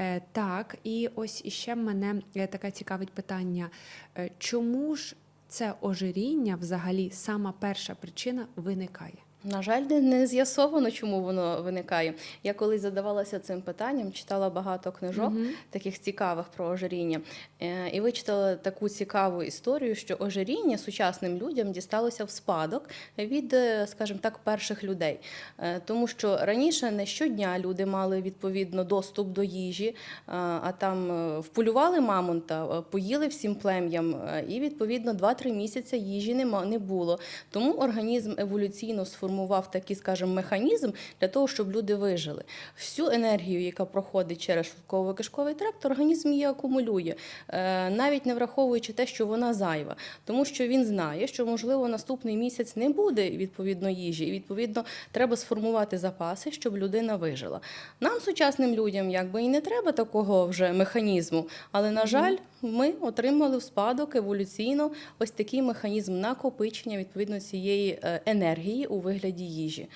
Е, Так, і ось іще мене е, таке цікавить питання. Е, Чому ж це ожиріння взагалі сама перша причина виникає? На жаль, не, з'ясовано, чому воно виникає. Я колись задавалася цим питанням, читала багато книжок, Мгм. таких цікавих про ожиріння. Е, І вичитала таку цікаву історію, що ожиріння сучасним людям дісталося в спадок від, е, скажімо так, перших людей. Е, Тому що раніше не щодня люди мали відповідно доступ до їжі, а там вполювали мамонта, поїли всім плем'ям, і відповідно 2-3 місяці їжі нема- не було. Тому організм еволюційно сформував такий, скажімо, механізм для того, щоб люди вижили. Всю енергію, яка проходить через шлунково-кишковий тракт, організм її акумулює, е, навіть не враховуючи те, що вона зайва, тому що він знає, що можливо наступний місяць не буде відповідно їжі, і відповідно треба сформувати запаси, щоб людина вижила. Нам, сучасним людям, якби і не треба такого вже механізму, але на жаль, ми отримали в спадок еволюційно ось такий механізм накопичення відповідно цієї е, енергії у вигляді їжі.